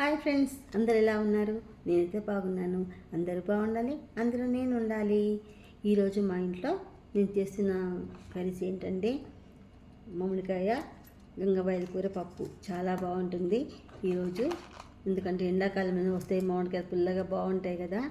Hi friends అందరు ఎలా ఉన్నారు? నేనైతే బాగున్నాను. అందరూ బాగుండాలి అందరూ నేను ఉండాలి. ఈరోజు మా ఇంట్లో నేను చేస్తున్న కర్రీస్ ఏంటంటే మామిడికాయ గంగబాయిల కూర పప్పు. చాలా బాగుంటుంది ఈరోజు. ఎందుకంటే ఎండాకాలం వస్తే మామిడికాయ పుల్లగా బాగుంటాయి కదా.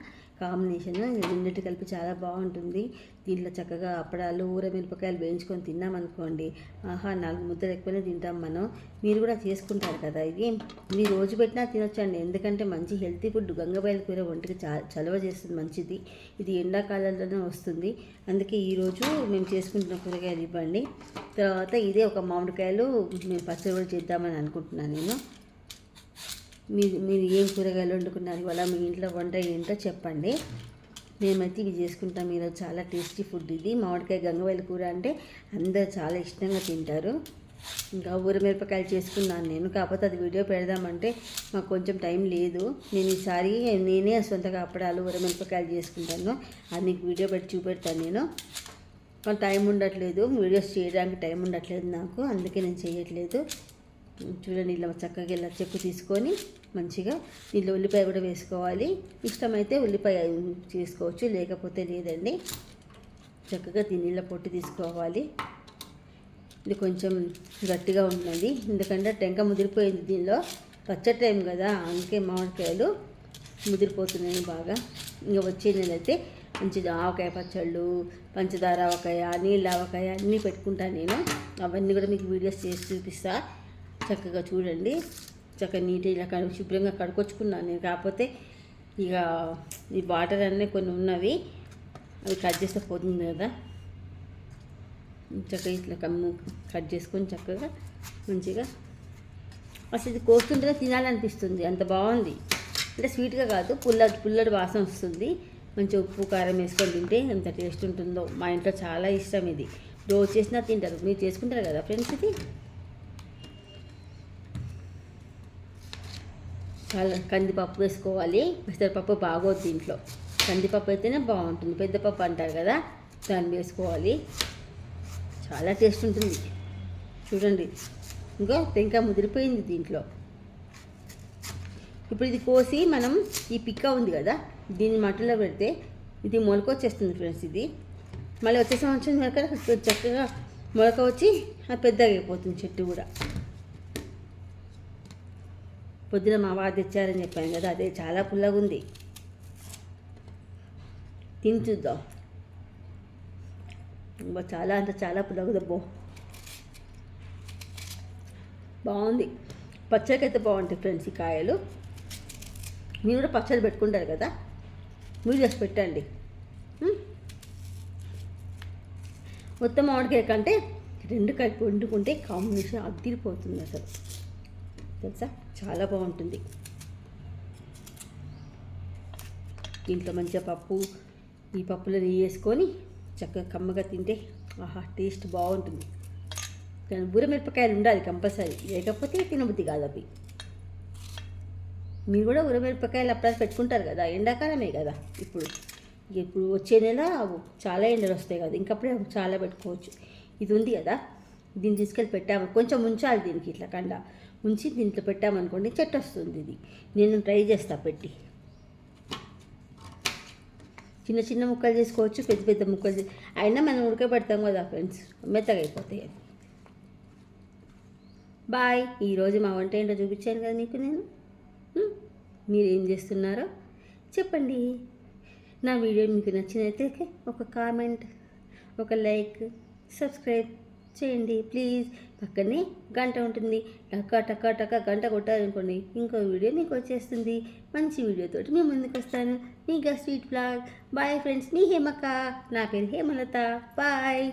కాంబినేషన్ రెండింటి కలిపి చాలా బాగుంటుంది. దీంట్లో చక్కగా అప్పడాలు ఊర మిరపకాయలు వేయించుకొని తిన్నామనుకోండి ఆహా నాలుగు ముద్దలు ఎక్కువనే తింటాం మనం. మీరు కూడా చేసుకుంటారు కదా ఇది. మీరు రోజు పెట్టినా తినొచ్చండి. ఎందుకంటే మంచి హెల్తీ ఫుడ్ గంగబాయిల కూర ఒంటికి చా చలవ చేస్తుంది మంచిది. ఇది ఎండాకాలంలోనే వస్తుంది. అందుకే ఈరోజు మేము చేసుకుంటున్న కూరగాయలు ఇవ్వండి. తర్వాత ఇదే ఒక మామిడికాయలు మేము పచ్చడి కూడా చేద్దామని అనుకుంటున్నాను నేను. మీరు మీరు ఏం కూరగాయలు వండుకున్నారు? ఇవాళ మీ ఇంట్లో వంట ఏంటో చెప్పండి. మేమైతే ఇవి చేసుకుంటాం. మీరు చాలా టేస్టీ ఫుడ్ ఇది. మామిడికాయ గంగవల్లి కూర అంటే అందరు చాలా ఇష్టంగా తింటారు. ఇంకా ఊరమిరపకాయలు చేసుకున్నాను నేను. కాకపోతే అది వీడియో పెడదామంటే మాకు కొంచెం టైం లేదు. నేను ఈసారి నేనే సొంతగా అప్పడాలు ఊరమిరపకాయలు చేసుకుంటాను. అది మీకు వీడియో పెట్టి చూపెడతాను నేను. టైం ఉండట్లేదు. వీడియోస్ చేయడానికి టైం ఉండట్లేదు నాకు. అందుకే నేను చేయట్లేదు. చూడండి ఇలా చక్కగా ఇలా చెక్కు తీసుకొని మంచిగా దీంట్లో ఉల్లిపాయ కూడా వేసుకోవాలి. ఇష్టమైతే ఉల్లిపాయ చేసుకోవచ్చు లేకపోతే లేదండి. చక్కగా దీని ఇలా పొట్టు తీసుకోవాలి. ఇది కొంచెం గట్టిగా ఉంటుంది ఎందుకంటే టెంక ముదిరిపోయింది దీనిలో. పచ్చడి టైం కదా అందుకే మామిడికాయలు ముదిరిపోతున్నాయి బాగా. ఇంకా వచ్చే నెలైతే మంచి ఆవకాయ పచ్చళ్ళు పంచదార ఆవకాయ నీళ్ళ ఆవకాయ అన్నీ పెట్టుకుంటాను నేను. అవన్నీ కూడా మీకు వీడియోస్ చేసి చూపిస్తాను చక్కగా చూడండి. చక్కగా నీట్గా ఇలా కడు శుభ్రంగా కడుకొచ్చుకున్నాను నేను. కాకపోతే ఇక ఈ వాటర్ అన్నీ కొన్ని ఉన్నవి. అవి కట్ చేస్తే పోతుంది కదా. చక్కగా ఇట్లా కమ్ము కట్ చేసుకొని చక్కగా మంచిగా అసలు ఇది కోస్తుంటేనే తినాలనిపిస్తుంది. అంత బాగుంది. అంటే స్వీట్గా కాదు పుల్లటి పుల్లటి వాసన వస్తుంది. మంచి ఉప్పు కారం వేసుకొని తింటే ఎంత టేస్ట్ ఉంటుందో. మా ఇంట్లో చాలా ఇష్టం ఇది. రోజు చేసినా తింటారు. మీరు చేసుకుంటారు కదా ఫ్రెండ్స్ ఇది? కందిపప్పు వేసుకోవాలి. పెసరపప్పు బాగోదు దీంట్లో. కందిపప్పు అయితేనే బాగుంటుంది. పెద్దపప్పు అంటారు కదా దాన్ని వేసుకోవాలి. చాలా టేస్ట్ ఉంటుంది. చూడండి. ఇంకా ఇంకా ముదిరిపోయింది దీంట్లో. ఇప్పుడు ఇది కోసి మనం ఈ పిక్క ఉంది కదా దీన్ని మట్టిలో పెడితే ఇది మొలక వచ్చేస్తుంది ఫ్రెండ్స్ ఇది. మళ్ళీ వచ్చే సంవత్సరం మొలక చక్కగా మొలక వచ్చి పెద్దగా అయిపోతుంది చెట్టు కూడా. పొద్దున మా వారు తెచ్చారని చెప్పాను కదా అదే చాలా పుల్లగా ఉంది తిని చూద్దాం. చాలా అంటే చాలా పుల్లగదబ్బో బాగుంది. పచ్చడికైతే బాగుంటాయి ఫ్రెండ్స్ ఈ కాయలు. మీరు కూడా పచ్చడి పెట్టుకుంటారు కదా మీరు చేసి పెట్టండి. మొత్తం మామిడికాయ కంటే రెండు కలిపి వండుకుంటే కాంబినేషన్ అద్దిరిపోతుంది అసలు. తెలుసా? చాలా బాగుంటుంది. దీంట్లో మంచిగా పప్పు ఈ పప్పులో నెయ్యి వేసుకొని చక్కగా కమ్మగా తింటే ఆహా టేస్ట్ బాగుంటుంది. కానీ ఉరమిరపకాయలు ఉండాలి కంపల్సరీ. లేకపోతే తినబుద్ధి కాదు అవి. మీరు కూడా ఊరమిరపకాయలు అప్పుడు పెట్టుకుంటారు కదా? ఎండాకాలమే కదా ఇప్పుడు. ఇప్పుడు వచ్చే నెల చాలా ఎండలు వస్తాయి కదా. ఇంకప్పుడే చాలా పెట్టుకోవచ్చు. ఇది ఉంది కదా? దీన్ని తీసుకెళ్ళి పెట్టాము. కొంచెం ఉంచాలి దీనికి ఇట్లా కండ. ఉంచి దీంట్లో పెట్టామనుకోండి చెట్టు వస్తుంది ఇది. నేను ట్రై చేస్తా పెట్టి. చిన్న చిన్న ముక్కలు చేసుకోవచ్చు పెద్ద పెద్ద ముక్కలు అయినా మనం ఉడకబెడతాం కదా ఫ్రెండ్స్. మెత్తగా అయిపోతాయి అవి. బాయ్. ఈరోజు మా వంట ఏంటో చూపించాను కదా మీకు నేను. మీరు ఏం చేస్తున్నారో చెప్పండి. నా వీడియో మీకు నచ్చినైతే ఒక కామెంట్ ఒక లైక్ సబ్స్క్రైబ్. చేయండి ప్లీజ్. పక్కనే గంట ఉంటుంది. టక్క టక్క టక్క గంట కొట్టారనుకోండి ఇంకో వీడియో మీకు వచ్చేస్తుంది. మంచి వీడియోతో మేము ముందుకు వస్తాను. మీ స్వీట్ బ్లాగ్. బాయ్ ఫ్రెండ్స్ మీ హేమక్క. నా పేరు హేమలత. బాయ్.